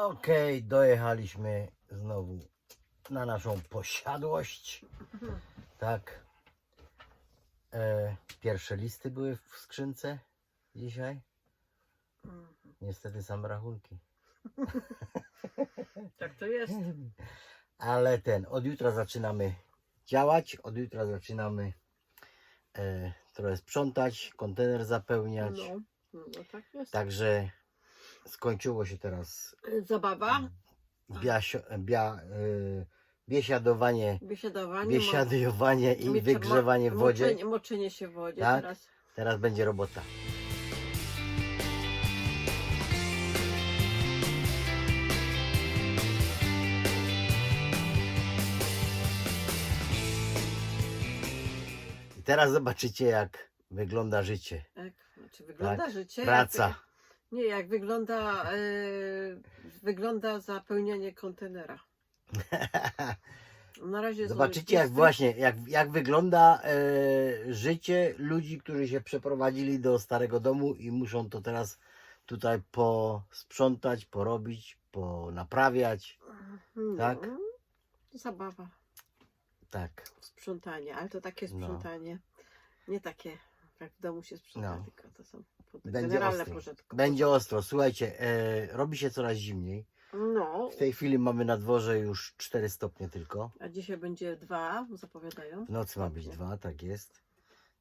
Okej, dojechaliśmy znowu na naszą posiadłość. Tak. E, pierwsze listy były w skrzynce dzisiaj. Niestety same rachunki. Tak to jest. Ale ten, od jutra zaczynamy działać, od jutra zaczynamy e, trochę sprzątać, kontener zapełniać. No, no tak jest. Także skończyło się teraz Zabawa, biasio, bia, y, biesiadowanie, biesiadowanie, biesiadowanie i wygrzewanie w mo- wodzie. Moczenie, moczenie się w wodzie Tak? teraz. Teraz będzie robota. I teraz zobaczycie, jak wygląda życie. Tak, znaczy wygląda Tak, życie. Praca. Nie, jak wygląda, e, wygląda zapełnianie kontenera. Na razie Zobaczycie, jak właśnie, jak, jak wygląda e, życie ludzi, którzy się przeprowadzili do starego domu i muszą to teraz tutaj posprzątać, porobić, ponaprawiać. No, tak? Zabawa, Tak. sprzątanie, ale to takie No. sprzątanie. Nie takie, jak w domu się sprząta, No. tylko to są Będzie generalne ostro. Będzie ostro. Słuchajcie, e, robi się coraz zimniej. No, W tej chwili mamy na dworze już 4 stopnie tylko. a dzisiaj będzie dwa, zapowiadają. W nocy ma być. 2, tak jest.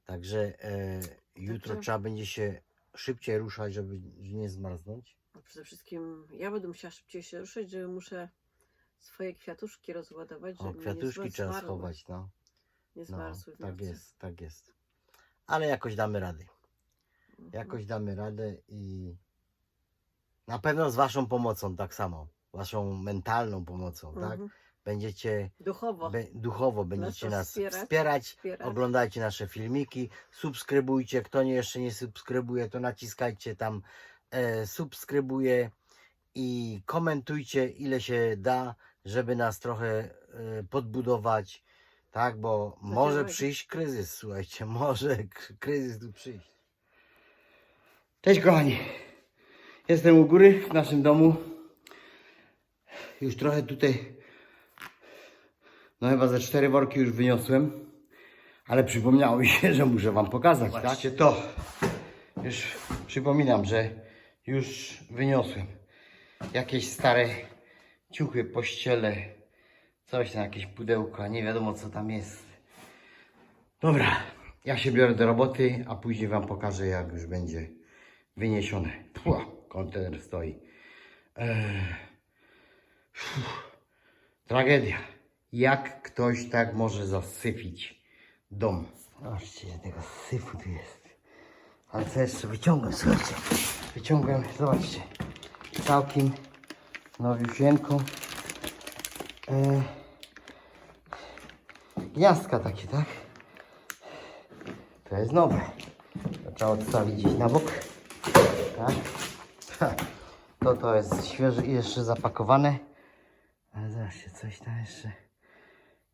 Także e, jutro Dobrze. trzeba będzie się szybciej ruszać, żeby nie zmarznąć. A przede wszystkim ja będę musiała szybciej się ruszyć, że muszę swoje kwiatuszki rozładować, O, żeby kwiatuszki nie trzeba zmarły, schować, no. Nie No, zmarzły w tak nocy. jest, tak jest. Ale jakoś damy rady. Mhm. Jakoś damy radę i na pewno z Waszą pomocą tak samo. Waszą mentalną pomocą, tak? Mhm. Będziecie Duchowo be, duchowo będziecie nas wspierać. wspierać. wspierać. Oglądajcie nasze filmiki, subskrybujcie. Kto nie jeszcze nie subskrybuje, to naciskajcie tam e, subskrybuję i komentujcie ile się da, żeby nas trochę e, podbudować. Tak, bo może Zadziałać. przyjść kryzys, słuchajcie, może kryzys tu przyjść. Cześć kochani, jestem u góry w naszym domu. Już trochę tutaj, no chyba ze cztery worki już wyniosłem, ale przypomniało mi się, że muszę Wam pokazać, tak? to. Już przypominam, że już wyniosłem jakieś stare ciuchy, pościele, coś na jakieś pudełka, nie wiadomo co tam jest. Dobra, ja się biorę do roboty, a później Wam pokażę jak już będzie wyniesione. Pła, kontener stoi. Eee, tragedia. Jak ktoś tak może zasyfić dom? Zobaczcie, tego syfu tu jest. Ale co jeszcze wyciągam, słuchajcie. Wyciągam, zobaczcie. Całkiem nowiusieńką. E, gniazdka takie, tak? To jest nowe. To trzeba odstawić gdzieś na bok. Tak? To to jest świeże i jeszcze zapakowane. Ale zobaczcie, coś tam jeszcze.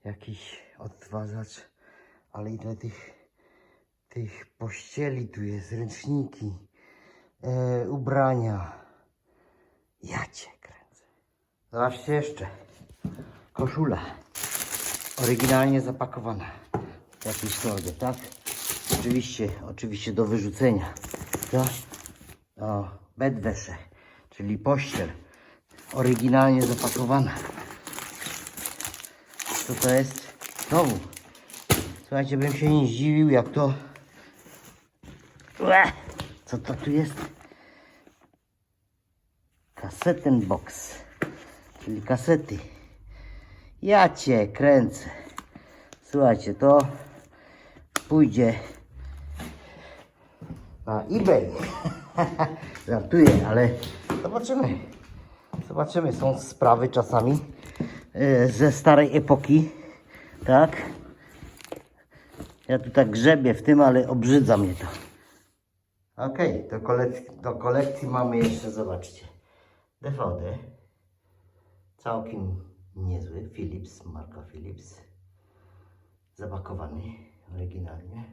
Jakiś odtwarzacz. Ale ile tych, tych pościeli tu jest, ręczniki, e, ubrania. Ja cię kręcę. Zobaczcie jeszcze. Koszula. Oryginalnie zapakowana. W jakiejś torbie, tak? Oczywiście, oczywiście do wyrzucenia. Tak? O, bedwesze, czyli pościel. Oryginalnie zapakowana. Co to jest? Znowu. Słuchajcie, bym się nie zdziwił, jak to... Ue! Co to tu jest? Kaseten box, czyli kasety. Ja cię kręcę. Słuchajcie, to pójdzie na eBay. Żartuję, ale zobaczymy. Zobaczymy, są sprawy czasami e, ze starej epoki. Tak? Ja tu tak grzebię w tym, ale obrzydza mnie to. Okej, do, kolekcji, do kolekcji mamy jeszcze, zobaczcie, DVD. Całkiem niezły, Philips, marka Philips. Zapakowany oryginalnie.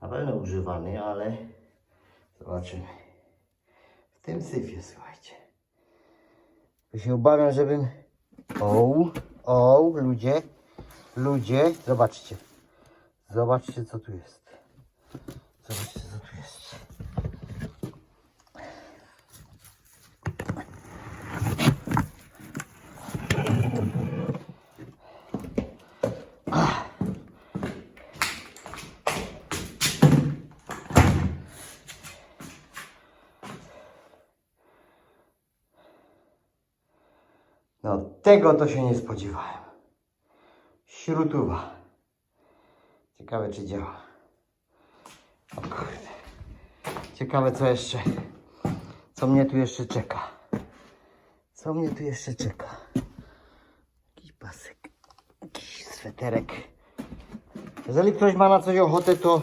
Na pewno używany, ale zobaczymy. W tym syfie, słuchajcie. To się obawiam, żebym... O, o, ludzie, ludzie, zobaczcie. Zobaczcie, co tu jest. Zobaczcie, co tu jest. No, tego to się nie spodziewałem. Śrutuwa. Ciekawe, czy działa. O kurde. Ciekawe, co jeszcze. Co mnie tu jeszcze czeka. Co mnie tu jeszcze czeka. Jakiś pasek. Jakiś sweterek. Jeżeli ktoś ma na coś ochotę, to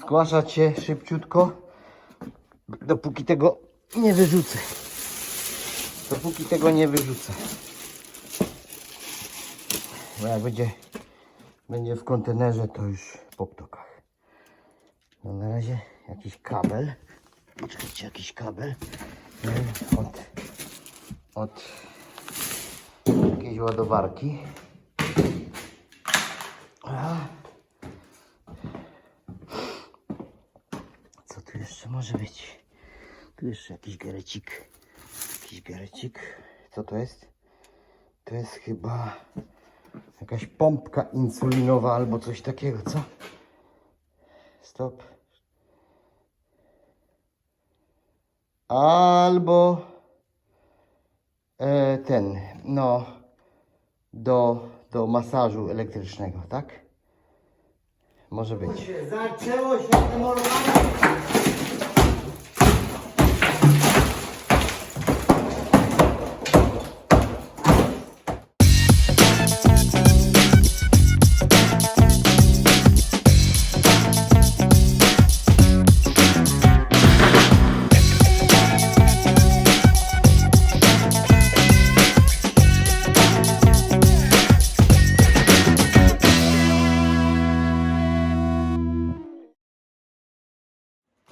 zgłaszać się szybciutko. Dopóki tego nie wyrzucę. Dopóki tego nie wyrzucę. Bo jak będzie, będzie w kontenerze, to już po ptokach. No na razie jakiś kabel. Czekajcie, jakiś kabel. Od, od jakiejś ładowarki. Co tu jeszcze może być? Tu jeszcze jakiś gerecik. Jakiś gerecik. Co to jest? To jest chyba jakaś pompka insulinowa albo coś takiego, co? Stop. Albo e, ten, no, do, do masażu elektrycznego, tak? Może być. Zaczęło się demolowanie.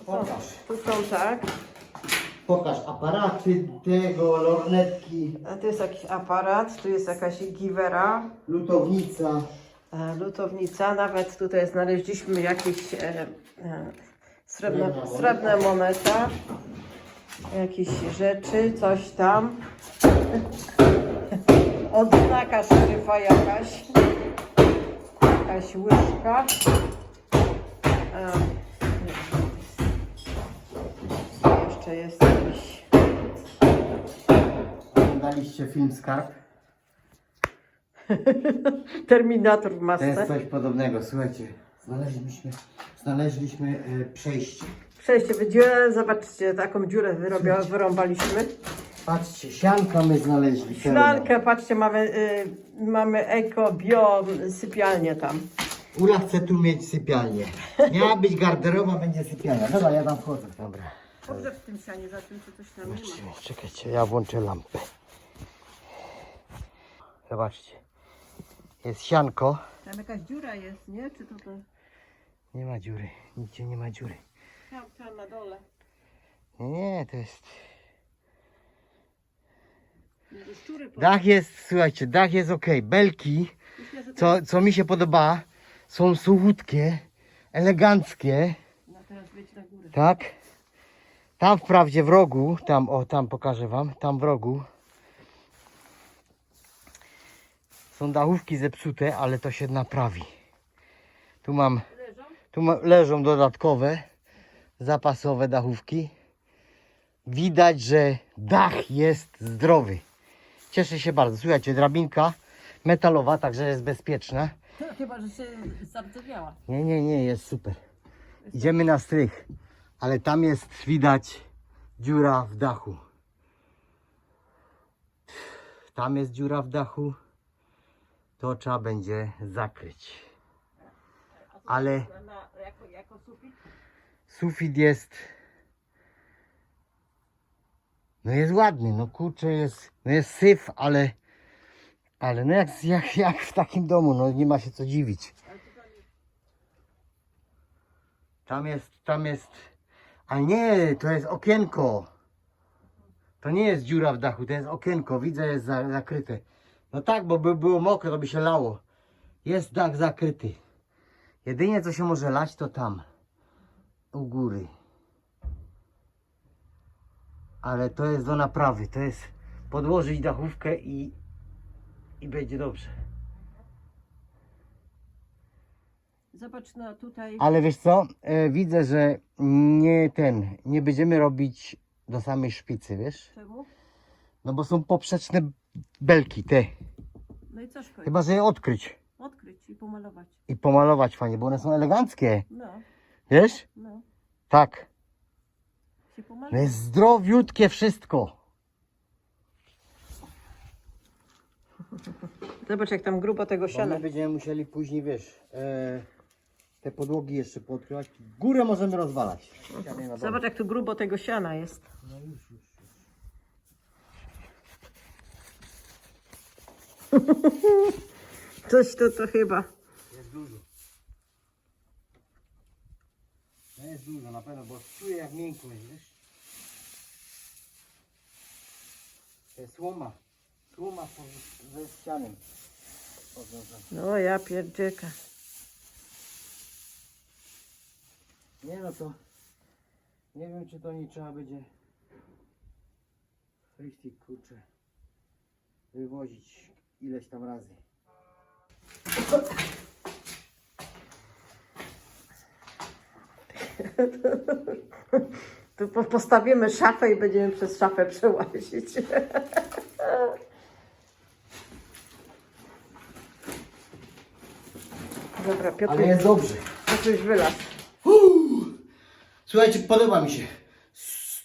Pokaż. Tu są tak. Pokaż aparaty tego, lornetki, A tu jest jakiś aparat, tu jest jakaś giwera, lutownica. e, lutownica. Nawet tutaj znaleźliśmy jakieś e, e, srebrne, Srebrna moneta. srebrna moneta. Jakieś rzeczy, coś tam. Odznaka szeryfa jakaś. Jakaś łyżka. E, jeszcze jest jakiś. Oglądaliście film Skarb? Terminator w To masce. jest coś podobnego, słuchajcie. Znaleźliśmy, znaleźliśmy e, przejście. Przejście w dziurę, zobaczcie, taką dziurę wyrobia, wyrąbaliśmy. Patrzcie, sianka my znaleźliśmy. Ślankę, patrzcie, mamy, y, mamy eko, bio, sypialnię tam. Ula chce tu mieć sypialnię. Miała być garderoba, będzie sypialnia. Dobra, ja tam wchodzę. Dobra. Dobrze w tym sianie, za tym, czy coś tam nie ma. Zobaczcie, czekajcie, ja włączę lampę. Zobaczcie. Jest sianko. Tam jakaś dziura jest, nie? Czy to to... Nie ma dziury, nigdzie nie ma dziury. Tam, tam na dole. Nie, to jest... Może szczury po... Dach jest, słuchajcie, dach jest ok. Belki, Myślę, że to... co, co mi się podoba, są suchutkie, eleganckie, No teraz wyjdź na górę. tak? Tam wprawdzie w rogu, tam, o, tam pokażę wam, tam w rogu są dachówki zepsute, ale to się naprawi. Tu mam, Leżą? tu ma, leżą dodatkowe, zapasowe dachówki. Widać, że dach jest zdrowy. Cieszę się bardzo. Słuchajcie, drabinka metalowa, także jest bezpieczna. Chyba, że się zardzewiała. Nie, nie, nie, jest super. Idziemy na strych, ale tam jest widać dziura w dachu. Tam jest dziura w dachu. To trzeba będzie zakryć. Ale sufit? jest. No jest ładny, no kurczę jest. No jest syf, ale. Ale no jak, jak, jak w takim domu, no nie ma się co dziwić. Tam jest, tam jest. A nie, to jest okienko. To nie jest dziura w dachu, to jest okienko, widzę, jest za, zakryte. No tak, bo by było mokre, to by się lało. Jest dach zakryty. Jedynie co się może lać, to tam, u góry. Ale to jest do naprawy, to jest podłożyć dachówkę i, i będzie dobrze. Zobacz na tutaj. Ale wiesz co, e, widzę, że nie ten, nie będziemy robić do samej szpicy, wiesz? Czemu? No bo są poprzeczne belki te. No i co szkodzi? Chyba, że je odkryć Odkryć i pomalować. i pomalować fajnie, bo one są eleganckie, No, wiesz? no. Tak. Się No pomalować. jest zdrowiutkie wszystko. Zobacz jak tam grubo tego Bo my będziemy musieli później, wiesz, e, te podłogi jeszcze podkrywać. Górę możemy rozwalać. Ściany na dole. Zobacz jak tu grubo tego siana jest. No już, już. Coś to to chyba. Jest dużo. No jest dużo na pewno, bo czuję jak miękko jest, wiesz? To jest słoma. Słoma po- ze ścianem. No ja pierdzieka. Nie no to nie wiem czy to nie trzeba będzie fristik kurczę wywozić ileś tam razy. Tu po- postawimy szafę i będziemy przez szafę przełazić. Dobra, Piotr, Ale jest dobrze. Piotruś wylazł. Słuchajcie, podoba mi się.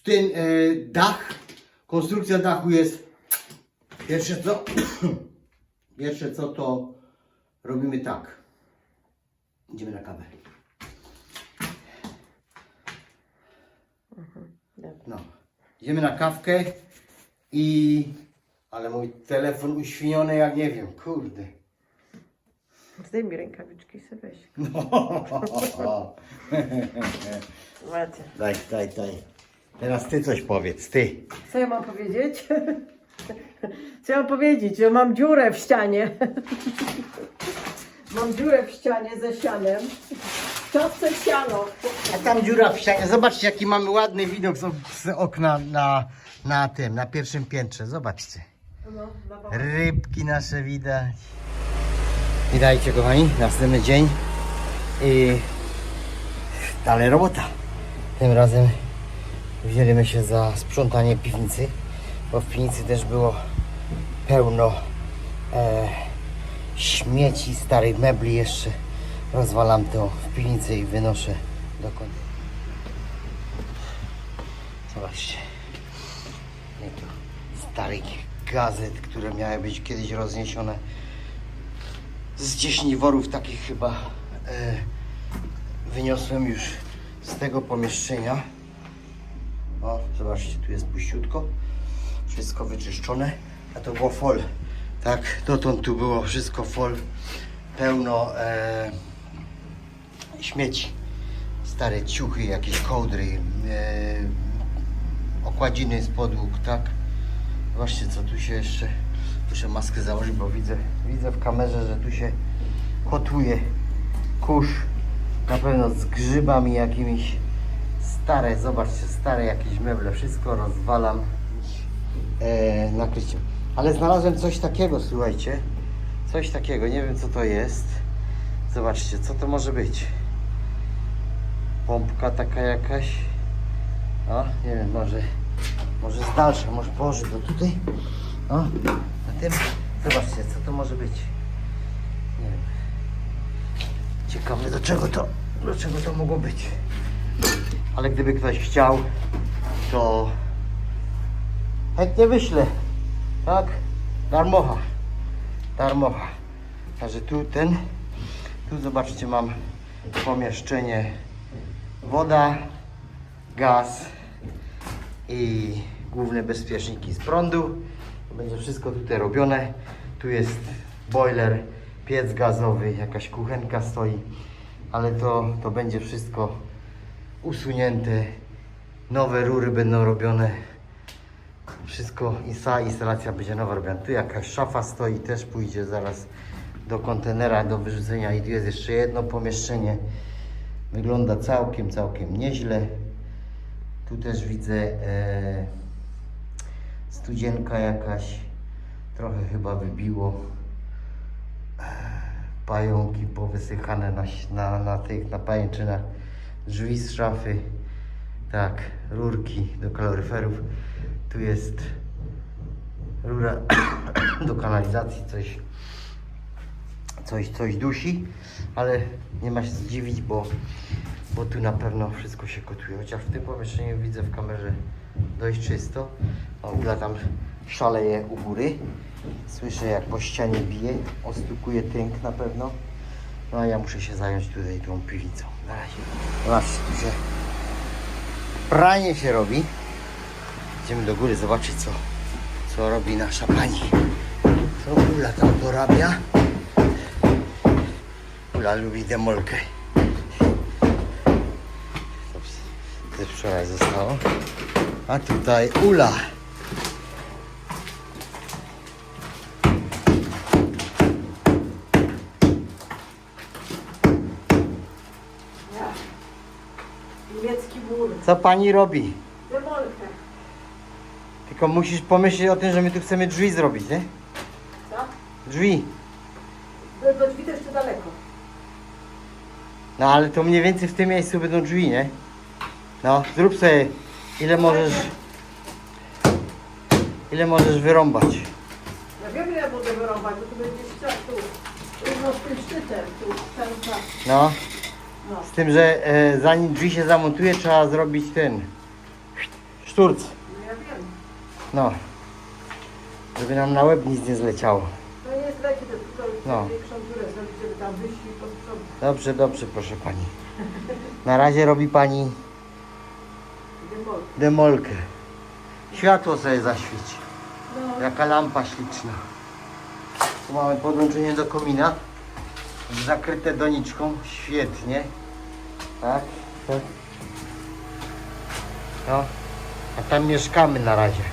Ten e, dach, konstrukcja dachu jest pierwsze co pierwsze co to robimy tak. Idziemy na kawę. Dobra. No. Idziemy na kawkę i ale mój telefon uświniony jak nie wiem, kurde. Zdejmij rękawiczki i sobie weź. No. Daj, daj, daj. Teraz ty coś powiedz, ty. Co ja mam powiedzieć? Co ja mam powiedzieć? Że mam dziurę w ścianie. Mam dziurę w ścianie ze sianem. Chce siano. A tam dziura w ścianie. Zobaczcie, jaki mamy ładny widok z, z okna na, na tym, na pierwszym piętrze. Zobaczcie. No, no, Rybki nasze widać. Witajcie kochani, następny dzień i dalej robota. Tym razem wzięliśmy się za sprzątanie piwnicy, bo w piwnicy też było pełno e, śmieci, starych mebli jeszcze. Rozwalam to w piwnicy i wynoszę do końca. Zobaczcie. Nie tu starych gazet, które miały być kiedyś rozniesione z 10 worów takich chyba e, wyniosłem już z tego pomieszczenia. O, zobaczcie, tu jest puściutko. Wszystko wyczyszczone. A to było fol. Tak, dotąd tu było wszystko fol. Pełno e, śmieci. Stare ciuchy, jakieś kołdry, e, okładziny z podłóg, tak? Zobaczcie, co tu się jeszcze... Muszę maskę założyć, bo widzę, widzę w kamerze, że tu się kotuje kurz. Na pewno z grzybami jakimiś. Stare, zobaczcie, stare jakieś meble. Wszystko rozwalam e, nakryciem. Ale znalazłem coś takiego, słuchajcie. Coś takiego, nie wiem co to jest. Zobaczcie, co to może być. Pompka taka jakaś. O, nie wiem, może, może z dalsza, może położę to tutaj. O, na tym. Zobaczcie, co to może być. Nie wiem. Ciekawe do czego to, do czego to mogło być. Ale gdyby ktoś chciał, to chętnie wyślę. Tak? Darmocha. Darmocha. Także tu ten, tu zobaczcie mam pomieszczenie woda, gaz i główne bezpieczniki z prądu. Będzie wszystko tutaj robione. Tu jest boiler, piec gazowy, jakaś kuchenka stoi, ale to, to będzie wszystko usunięte. Nowe rury będą robione. Wszystko, i cała instalacja będzie nowa robiona. Tu jakaś szafa stoi, też pójdzie zaraz do kontenera do wyrzucenia i tu jest jeszcze jedno pomieszczenie. Wygląda całkiem, całkiem nieźle. Tu też widzę e, studzienka jakaś. Trochę chyba wybiło. Pająki powysychane na, na, na tych, na pajęczynach. Drzwi z szafy. Tak, rurki do kaloryferów. Tu jest rura do kanalizacji, coś, coś, coś dusi, ale nie ma się zdziwić, bo, bo tu na pewno wszystko się kotuje. Chociaż w tym pomieszczeniu widzę w kamerze dość czysto. A Ula tam szaleje u góry. Słyszę jak po ścianie bije, ostukuje tynk na pewno. No a ja muszę się zająć tutaj tą piwnicą. Na razie. Zobaczcie, tu się pranie się robi. Idziemy do góry zobaczyć co, co robi nasza pani. Co Ula tam porabia? Ula lubi demolkę. To z wczoraj zostało. A tutaj Ula. Niemiecki mur. Co pani robi? Demolkę. Tylko musisz pomyśleć o tym, że my tu chcemy drzwi zrobić, nie? Co? Drzwi. Do, do drzwi to jeszcze daleko. No ale to mniej więcej w tym miejscu będą drzwi, nie? No, zrób sobie ile możesz. Ile możesz wyrąbać. Ja wiem, ile będę wyrąbać, bo tu będzie ścian tu. Równo z tym szczytem, tu cały czas. No, No. z tym, że e, zanim drzwi się zamontuje, trzeba zrobić ten szturc. No ja wiem. No, żeby nam na łeb nic nie zleciało. To nie jest leki, to tylko No. większą dziurę zrobić, żeby tam wyjść. Dobrze, dobrze, proszę pani. Na razie robi pani Demolkę. Światło sobie zaświeci. No. Jaka lampa śliczna. Tu mamy podłączenie do komina. Zakryte doniczką. Świetnie. Tak, tak. No. A tam mieszkamy na razie.